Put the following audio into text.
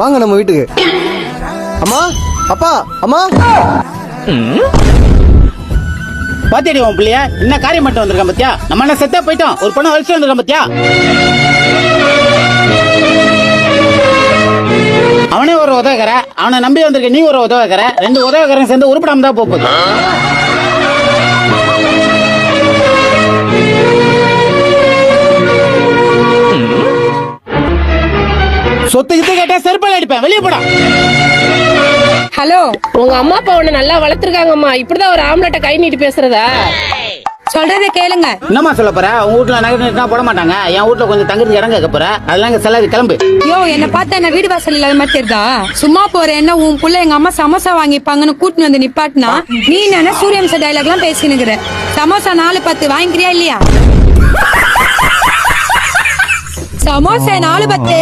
வாங்க நம்ம வீட்டுக்கு. அம்மா அப்பா அம்மா. பாத்தியடி உன் பிள்ளைய? என்ன காரியம் மட்டும் வந்திருக்கான் பத்தியா? நம்ம என்ன செத்தே போயிட்டோம். ஒரு பொண்ணு அழிச்சு வந்திருக்கான் பத்தியா? அவனே ஒரு உதவக்கற அவனை நம்பி வந்திருக்க நீ ஒரு உதவக்கற ரெண்டு உதவக்கரங்க சேர்ந்து உருப்படாம தான் போகுது. சொத்து கித்து கேட்டா செருப்பால் அடிப்பேன். வெளியே போடா. ஹலோ உங்க அம்மா அப்பா உன்னை நல்லா வளர்த்துருக்காங்கம்மா. இப்படிதான் ஒரு ஆம்லெட்டை கை நீட்டி பேசுறதா? சொல்றத கேளுங்க. என்னம்மா சொல்ல போற? உங்க வீட்டுல நகை போட மாட்டாங்க. என் வீட்டுல கொஞ்சம் தங்குறதுக்கு இடம் கேட்க போற. அதெல்லாம் செல்லாது கிளம்பு. யோ என்ன பார்த்தா என்ன வீடு வாசல் இல்லாத மாதிரி தெரியுதா? சும்மா போற என்ன உன் புள்ள எங்க அம்மா சமோசா வாங்கிப்பாங்கன்னு கூட்டின்னு வந்து நிப்பாட்டினா நீ என்ன சூரியவம்ச டைலாக் எல்லாம் பேசினுக்கிற? சமோசா நாலு பத்து வாங்கிக்கிறியா இல்லையா? சமோசா நாலு பத்து?